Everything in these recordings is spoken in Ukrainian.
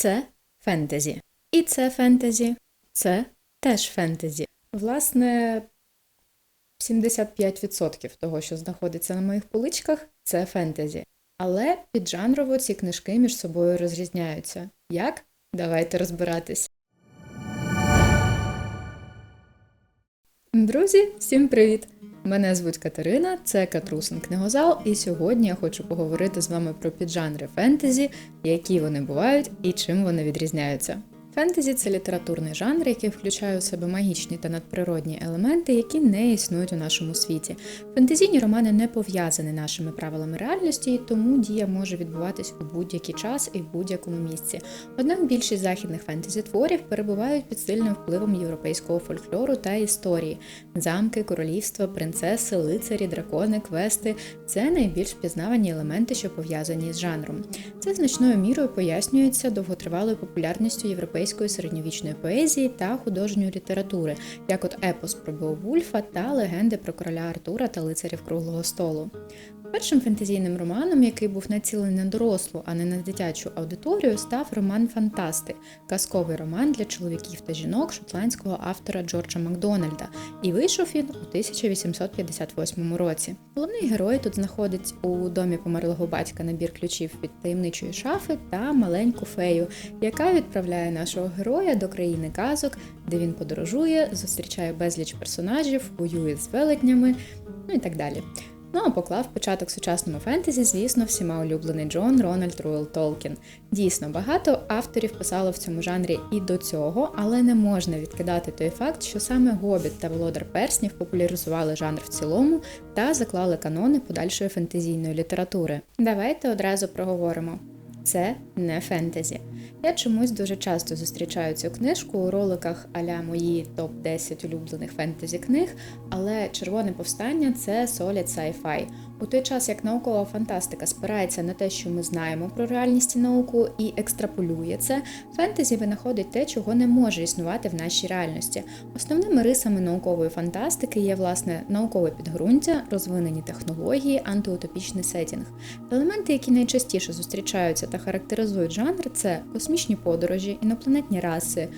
це фентезі. І це фентезі, це теж фентезі. Власне, 75% того, що знаходиться на моїх поличках, це фентезі. Але піджанрово ці книжки між собою розрізняються. Як? Давайте розбиратись. Друзі, всім привіт! Мене звуть Катерина, це Катрусин книгозал, і сьогодні я хочу поговорити з вами про піджанри фентезі, які вони бувають і чим вони відрізняються. Фентезі це літературний жанр, який включає у себе магічні та надприродні елементи, які не існують у нашому світі. Фентезійні романи не пов'язані нашими правилами реальності, і тому дія може відбуватись у будь-який час і в будь-якому місці. Однак більшість західних фентезі-творів перебувають під сильним впливом європейського фольклору та історії. Замки, королівства, принцеси, лицарі, дракони, квести це найбільш впізнавані елементи, що пов'язані з жанром. Це значною мірою пояснюється довготривалою популярністю європейської середньовічної поезії та художньої літератури, як от епос про Беовульфа та легенди про короля Артура та лицарів круглого столу. Першим фентезійним романом, який був націлений на дорослу, а не на дитячу аудиторію, став роман Фантасти, казковий роман для чоловіків та жінок шотландського автора Джорджа Макдональда, і вийшов він у 1858 році. Головний герой тут знаходить у домі померлого батька набір ключів від таємничої шафи та маленьку фею, яка відправляє нашого героя до країни казок, де він подорожує, зустрічає безліч персонажів, воює з велетнями, ну і так далі. Ну а поклав початок сучасному фентезі, звісно, всіма улюблений Джон Рональд Руел Толкін. Дійсно, багато авторів писало в цьому жанрі і до цього, але не можна відкидати той факт, що саме Гобіт та Володар Перснів популяризували жанр в цілому та заклали канони подальшої фентезійної літератури. Давайте одразу проговоримо. Це не фентезі. Я чомусь дуже часто зустрічаю цю книжку у роликах аля мої топ-10 улюблених фентезі книг, але Червоне повстання це солід sci-fi. У той час, як наукова фантастика спирається на те, що ми знаємо про реальність і науку, і екстраполює це, фентезі винаходить те, чого не може існувати в нашій реальності. Основними рисами наукової фантастики є власне наукове підґрунтя, розвинені технології, антиутопічний сетінг. Елементи, які найчастіше зустрічаються та характеризують жанр, це космічні подорожі, інопланетні раси,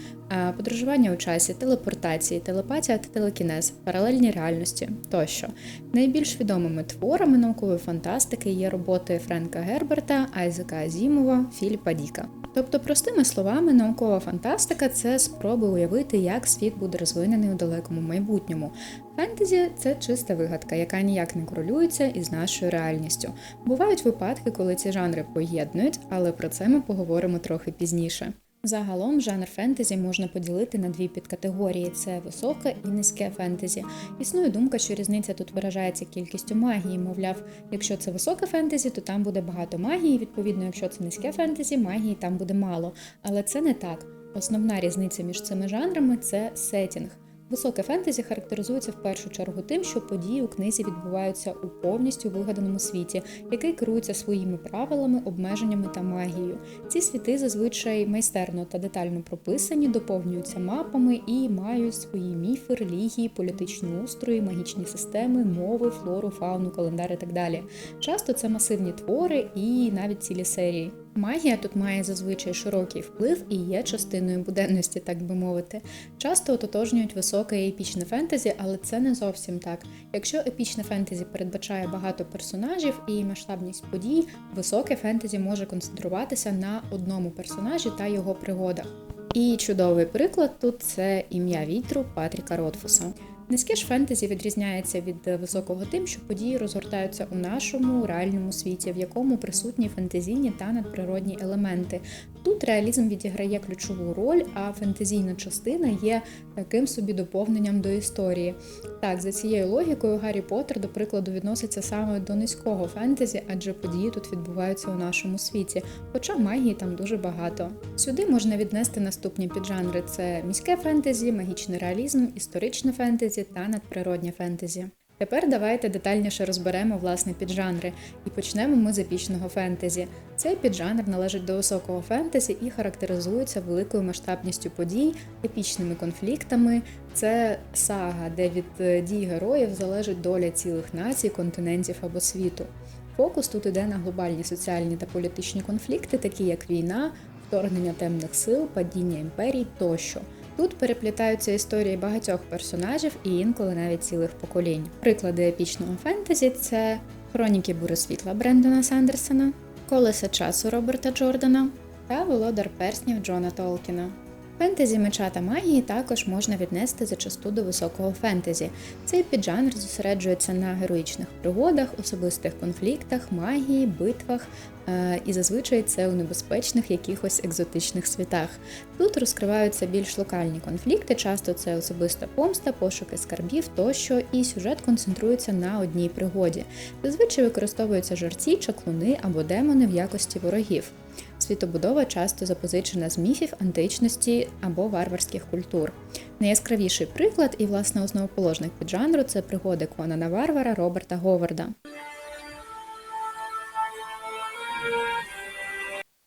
подорожування у часі, телепортації, телепатія та телекінез, паралельні реальності тощо. Найбільш відомими творами наукової фантастики є роботи Френка Герберта, Айзека Азімова, Філіпа Діка. Тобто, простими словами, наукова фантастика це спроби уявити, як світ буде розвинений у далекому майбутньому. Фентезі це чиста вигадка, яка ніяк не корелюється із нашою реальністю. Бувають випадки, коли ці жанри поєднують, але про це ми поговоримо трохи пізніше. Загалом жанр фентезі можна поділити на дві підкатегорії: це високе і низьке фентезі. Існує думка, що різниця тут виражається кількістю магії. Мовляв, якщо це високе фентезі, то там буде багато магії. Відповідно, якщо це низьке фентезі, магії там буде мало. Але це не так. Основна різниця між цими жанрами це сетінг. Високе фентезі характеризується в першу чергу тим, що події у книзі відбуваються у повністю вигаданому світі, який керується своїми правилами, обмеженнями та магією. Ці світи зазвичай майстерно та детально прописані, доповнюються мапами і мають свої міфи, релігії, політичні устрої, магічні системи, мови, флору, фауну, календар і так далі. Часто це масивні твори і навіть цілі серії. Магія тут має зазвичай широкий вплив і є частиною буденності, так би мовити. Часто ототожнюють високе і епічне фентезі, але це не зовсім так. Якщо епічне фентезі передбачає багато персонажів і масштабність подій, високе фентезі може концентруватися на одному персонажі та його пригодах. І чудовий приклад тут це ім'я вітру Патріка Ротфуса. Низьке ж фентезі відрізняється від високого тим, що події розгортаються у нашому реальному світі, в якому присутні фентезійні та надприродні елементи. Тут реалізм відіграє ключову роль, а фентезійна частина є таким собі доповненням до історії. Так, за цією логікою, Гаррі Поттер, до прикладу, відноситься саме до низького фентезі, адже події тут відбуваються у нашому світі, хоча магії там дуже багато. Сюди можна віднести наступні піджанри: це міське фентезі, магічний реалізм, історичне фентезі та надприроднє фентезі. Тепер давайте детальніше розберемо власне піджанри і почнемо ми з епічного фентезі. Цей піджанр належить до високого фентезі і характеризується великою масштабністю подій, епічними конфліктами. Це сага, де від е, дій героїв залежить доля цілих націй, континентів або світу. Фокус тут іде на глобальні соціальні та політичні конфлікти, такі як війна, вторгнення темних сил, падіння імперій тощо. Тут переплітаються історії багатьох персонажів і інколи навіть цілих поколінь. Приклади епічного фентезі це Хроніки буросвітла Брендона Сандерсона, Колеса часу Роберта Джордана та Володар перснів Джона Толкіна. Фентезі меча та магії також можна віднести зачасту до високого фентезі. Цей піджанр зосереджується на героїчних пригодах, особистих конфліктах, магії, битвах, е, і зазвичай це у небезпечних якихось екзотичних світах. Тут розкриваються більш локальні конфлікти, часто це особиста помста, пошуки скарбів тощо, і сюжет концентрується на одній пригоді. Зазвичай використовуються жарці, чаклуни або демони в якості ворогів. Світобудова часто запозичена з міфів античності або варварських культур. Найяскравіший приклад і власне основоположник піджанру це пригоди Конана Варвара Роберта Говарда.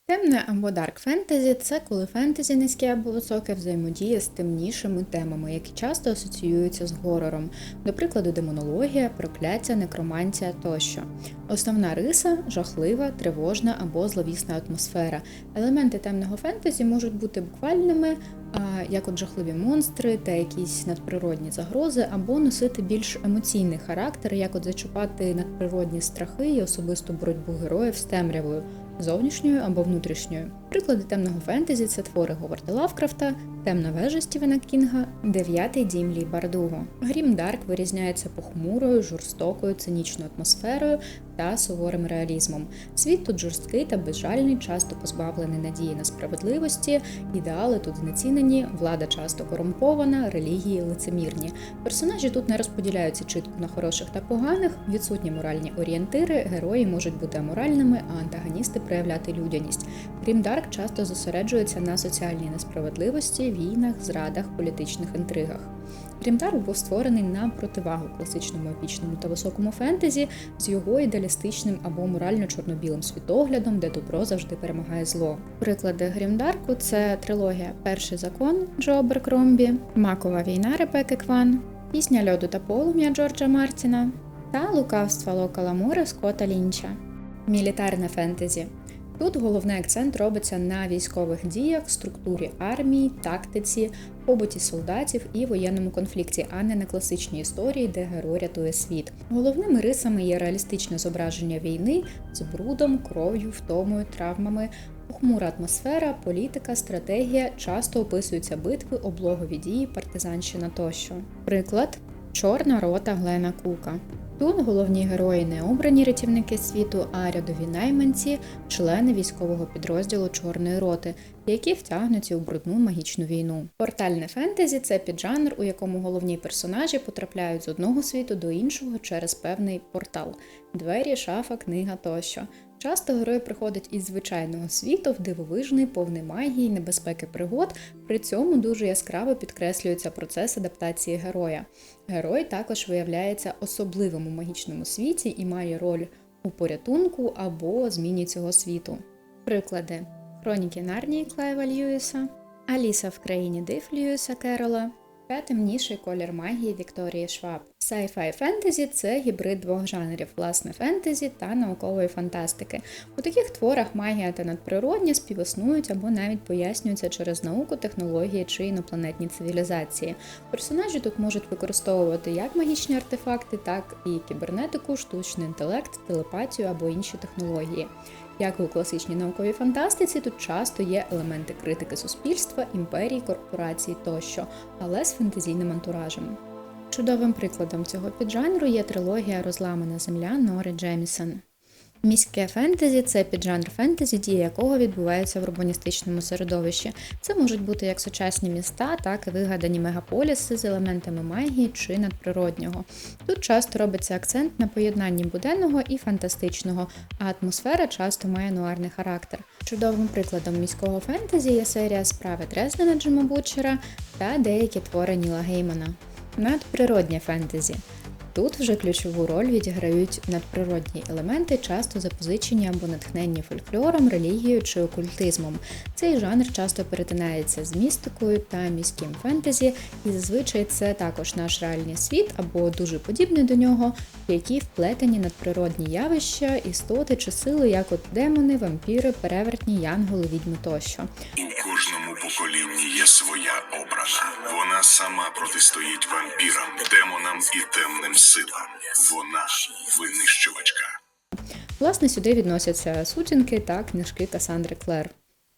Темне або дарк фентезі це коли фентезі низьке або високе взаємодіє з темнішими темами, які часто асоціюються з горором, до прикладу, демонологія, прокляття, некромантія тощо. Основна риса жахлива, тривожна або зловісна атмосфера. Елементи темного фентезі можуть бути буквальними, як от жахливі монстри та якісь надприродні загрози, або носити більш емоційний характер, як от зачіпати надприродні страхи і особисту боротьбу героїв з темрявою зовнішньою або внутрішньою. Приклади темного фентезі це твори Говарда Лавкрафта, Темна вежа Стівена Кінга, Дев'ятий дім Лі Бардуго. Грім Дарк вирізняється похмурою, жорстокою, цинічною атмосферою та суворим реалізмом. Світ тут жорсткий та безжальний, часто позбавлений надії на справедливості, ідеали тут знецінені, влада часто корумпована, релігії лицемірні. Персонажі тут не розподіляються чітко на хороших та поганих, відсутні моральні орієнтири, герої можуть бути аморальними, а антагоністи проявляти людяність. Грім Дарк часто зосереджується на соціальній несправедливості, війнах, зрадах, політичних інтригах. Грімдарк був створений на противагу класичному епічному та високому фентезі з його ідеалістичним або морально-чорно-білим світоглядом, де добро завжди перемагає зло. Приклади Грімдарку це трилогія Перший закон Джо Аберкромбі, Макова війна Ребекки Кван, Пісня льоду та полум'я Джорджа Мартіна та Лукавства Лока Ламура Скотта Лінча. Мілітарне фентезі. Тут головний акцент робиться на військових діях, структурі армії, тактиці, побуті солдатів і воєнному конфлікті, а не на класичній історії, де герой рятує світ. Головними рисами є реалістичне зображення війни з брудом, кров'ю, втомою, травмами. Похмура атмосфера, політика, стратегія часто описуються битви, облогові дії, партизанщина тощо. Приклад Чорна рота Глена Кука. Тут головні герої не обрані рятівники світу, а рядові найманці, члени військового підрозділу Чорної роти, які втягнуті у брудну магічну війну. Портальне фентезі це піджанр, у якому головні персонажі потрапляють з одного світу до іншого через певний портал двері, шафа, книга тощо. Часто герой приходить із звичайного світу в дивовижний, повний магії, небезпеки пригод. При цьому дуже яскраво підкреслюється процес адаптації героя. Герой також виявляється особливим у магічному світі і має роль у порятунку або зміні цього світу. Приклади: Хроніки Нарнії Клайва Льюіса, Аліса в країні див Льюіса Керола темніший колір магії Вікторії Шваб. Sci-fi фентезі це гібрид двох жанрів, власне, фентезі та наукової фантастики. У таких творах магія та надприродні співіснують або навіть пояснюються через науку, технології чи інопланетні цивілізації. Персонажі тут можуть використовувати як магічні артефакти, так і кібернетику, штучний інтелект, телепатію або інші технології. Як і у класичній науковій фантастиці, тут часто є елементи критики суспільства, імперій, корпорацій тощо, але з фентезійним антуражем. Чудовим прикладом цього піджанру є трилогія Розламана земля Нори Джемісон. Міське фентезі це піджанр фентезі, дія якого відбувається в урбаністичному середовищі. Це можуть бути як сучасні міста, так і вигадані мегаполіси з елементами магії чи надприроднього. Тут часто робиться акцент на поєднанні буденного і фантастичного, а атмосфера часто має нуарний характер. Чудовим прикладом міського фентезі є серія справи Дрездена Джима Бутчера та деякі твори Ніла Геймана. Надприроднє фентезі. Тут вже ключову роль відіграють надприродні елементи, часто запозичені або натхненні фольклором, релігією чи окультизмом. Цей жанр часто перетинається з містикою та міським фентезі, і зазвичай це також наш реальний світ або дуже подібний до нього, в які вплетені надприродні явища, істоти чи сили, як от демони, вампіри, перевертні, янголи, відьми тощо. У кожному поколінні є своя обрана. Сама протистоїть вампірам, демонам і темним силам. Вона винищувачка. Власне, сюди відносяться сутінки та книжки Касандри Клер.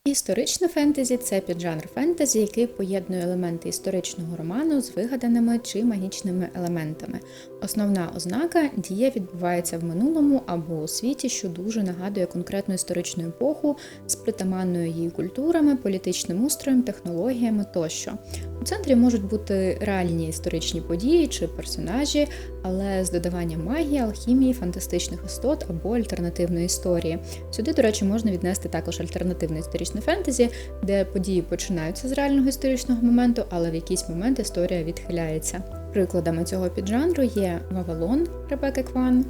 Історичне фентезі це піджанр фентезі, який поєднує елементи історичного роману з вигаданими чи магічними елементами. Основна ознака дія відбувається в минулому або у світі, що дуже нагадує конкретну історичну епоху з притаманною її культурами, політичним устроєм, технологіями тощо. У центрі можуть бути реальні історичні події чи персонажі, але з додаванням магії, алхімії, фантастичних істот або альтернативної історії. Сюди, до речі, можна віднести також альтернативне історичне фентезі, де події починаються з реального історичного моменту, але в якийсь момент історія відхиляється. Прикладами цього піджанру є Вавилон Ребекки Кван,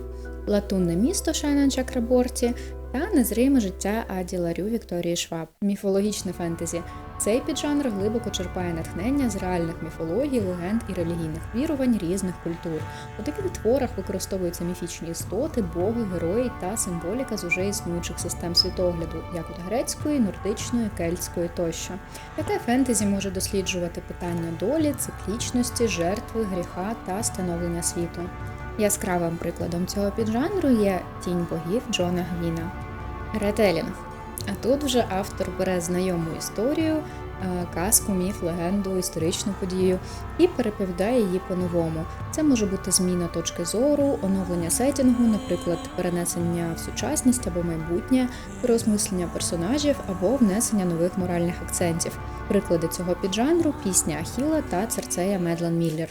Латунне місто Шайнан Чакраборті та Незриме життя Аді Ларю Вікторії Шваб. Міфологічне фентезі. Цей піджанр глибоко черпає натхнення з реальних міфологій, легенд і релігійних вірувань різних культур. У таких творах використовуються міфічні істоти, боги, герої та символіка з уже існуючих систем світогляду, як от грецької, нордичної, кельтської тощо. Таке фентезі може досліджувати питання долі, циклічності, жертви, гріха та становлення світу. Яскравим прикладом цього піджанру є тінь богів Джона Гвіна. Ретелінг. А тут вже автор бере знайому історію, е, казку, міф, легенду, історичну подію і переповідає її по-новому. Це може бути зміна точки зору, оновлення сетінгу, наприклад, перенесення в сучасність або майбутнє, переосмислення персонажів або внесення нових моральних акцентів. Приклади цього піджанру пісня Ахіла та Церцея Медлен Міллер.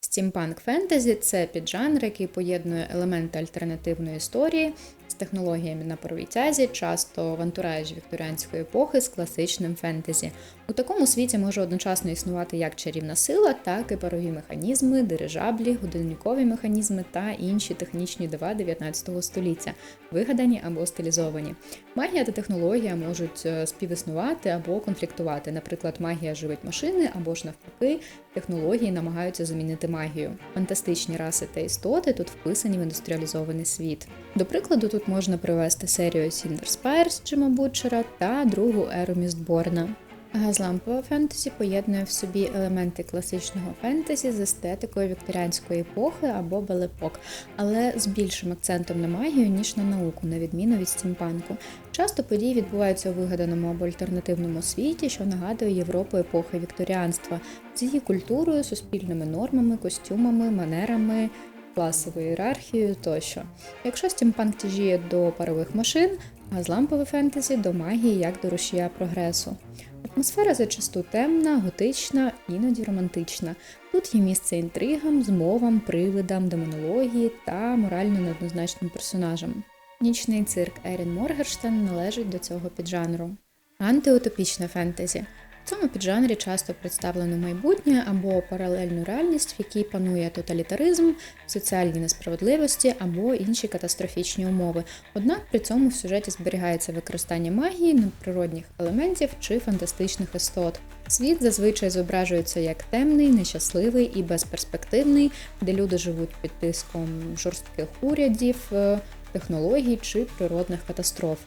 Стімпанк фентезі це піджанр, який поєднує елементи альтернативної історії з технологіями на первій тязі, часто в антуражі вікторіанської епохи з класичним фентезі. У такому світі може одночасно існувати як чарівна сила, так і парові механізми, дирижаблі, годинникові механізми та інші технічні дива 19 століття, вигадані або стилізовані. Магія та технологія можуть е, співіснувати або конфліктувати. Наприклад, магія живить машини або ж навпаки, технології намагаються замінити магію. Фантастичні раси та істоти тут вписані в індустріалізований світ. До прикладу, тут можна привести серію Cinder Spires Джима Бутчера та другу еру Містборна. Газлампова фентезі поєднує в собі елементи класичного фентезі з естетикою вікторіанської епохи або белепок, але з більшим акцентом на магію, ніж на науку, на відміну від стімпанку. Часто події відбуваються у вигаданому або альтернативному світі, що нагадує Європу епохи вікторіанства, з її культурою, суспільними нормами, костюмами, манерами. Класовою ієрархією тощо. Якщо стімпанк тяжіє до парових машин, газлампове фентезі до магії як до рушія прогресу. Атмосфера зачасту темна, готична, іноді романтична. Тут є місце інтригам, змовам, привидам, демонології та морально неоднозначним персонажам. Нічний цирк Ерін Моргерштен належить до цього піджанру. Антиутопічне фентезі. Цьому піджанрі часто представлено майбутнє або паралельну реальність, в якій панує тоталітаризм, соціальні несправедливості або інші катастрофічні умови. Однак при цьому в сюжеті зберігається використання магії, надприродних елементів чи фантастичних істот. Світ зазвичай зображується як темний, нещасливий і безперспективний, де люди живуть під тиском жорстких урядів, е, технологій чи природних катастроф.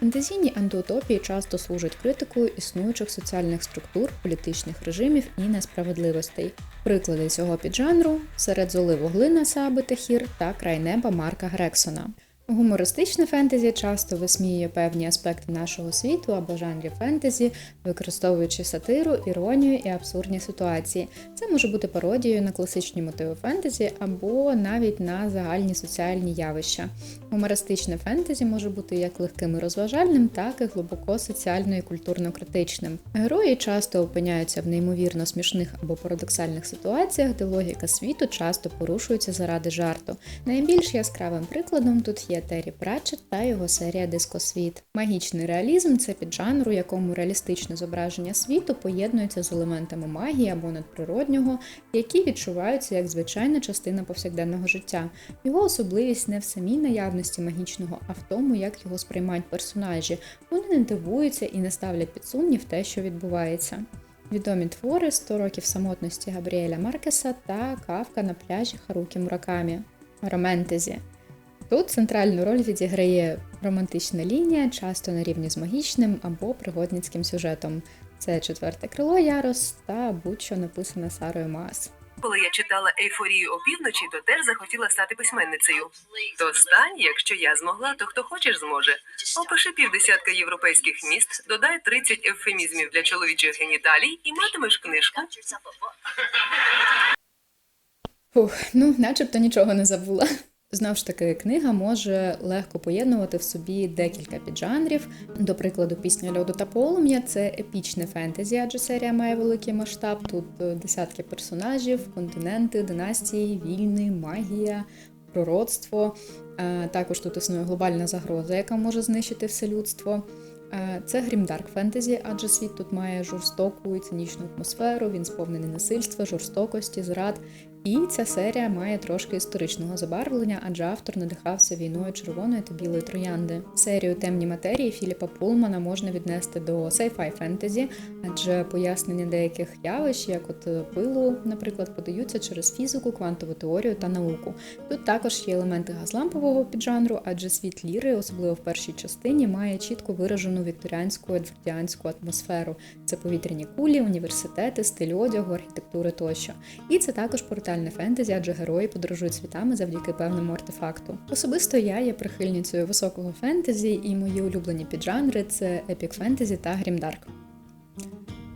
Фантазійні антиутопії часто служать критикою існуючих соціальних структур, політичних режимів і несправедливостей. Приклади цього піджанру серед золи вуглина Сааби Тахір та край неба Марка Грексона. Гумористичне фентезі часто висміює певні аспекти нашого світу або жанрів фентезі, використовуючи сатиру, іронію і абсурдні ситуації. Це може бути пародією на класичні мотиви фентезі або навіть на загальні соціальні явища. Гумористичне фентезі може бути як легким і розважальним, так і глибоко соціально і культурно-критичним. Герої часто опиняються в неймовірно смішних або парадоксальних ситуаціях, де логіка світу часто порушується заради жарту. Найбільш яскравим прикладом тут є трилогія Террі Пратчет та його серія Дискосвіт. Магічний реалізм це піджанр, у якому реалістичне зображення світу поєднується з елементами магії або надприроднього, які відчуваються як звичайна частина повсякденного життя. Його особливість не в самій наявності магічного, а в тому, як його сприймають персонажі. Вони не дивуються і не ставлять під сумнів те, що відбувається. Відомі твори «100 років самотності Габріеля Маркеса та Кавка на пляжі Харукі Муракамі. Романтезі. Тут центральну роль відіграє романтична лінія, часто на рівні з магічним або пригодницьким сюжетом. Це четверте крило Ярос та будь-що написане Сарою Маас. Коли я читала ейфорію опівночі, то теж захотіла стати письменницею. То стань, якщо я змогла, то хто хочеш зможе. Опиши півдесятка європейських міст, додай 30 ефемізмів для чоловічих геніталій і матимеш книжку. Фух, ну, начебто нічого не забула. Знову ж таки, книга може легко поєднувати в собі декілька піджанрів. До прикладу, пісня льоду та полум'я це епічне фентезі, адже серія має великий масштаб. Тут е, десятки персонажів, континенти, династії, війни, магія, пророцтво. Також тут існує глобальна загроза, яка може знищити все людство. Це грімдарк фентезі, адже світ тут має жорстоку і цинічну атмосферу, він сповнений насильства, жорстокості, зрад. І ця серія має трошки історичного забарвлення, адже автор надихався війною червоної та білої троянди. Серію темні матерії Філіпа Пулмана можна віднести до sci-fi фентезі, адже пояснення деяких явищ, як от е, пилу, наприклад, подаються через фізику, квантову теорію та науку. Тут також є елементи газлампового піджанру, адже світ ліри, особливо в першій частині, має чітко виражену вікторіанську едвардіанську атмосферу. Це повітряні кулі, університети, стиль одягу, архітектури тощо. І це також портальне фентезі, адже герої подорожують світами завдяки певному артефакту. Особисто я є прихильницею високого фентезі, і мої улюблені піджанри це епік фентезі та грімдарк.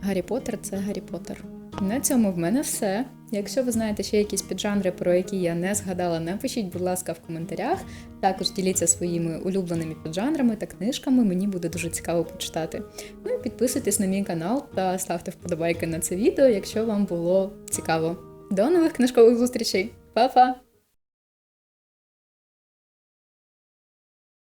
Гаррі Поттер – це Гаррі Поттер. На цьому в мене все. Якщо ви знаєте ще якісь піджанри, про які я не згадала, напишіть, будь ласка, в коментарях. Також діліться своїми улюбленими піджанрами та книжками, мені буде дуже цікаво почитати. Ну і підписуйтесь на мій канал та ставте вподобайки на це відео, якщо вам було цікаво. До нових книжкових зустрічей. Па-па!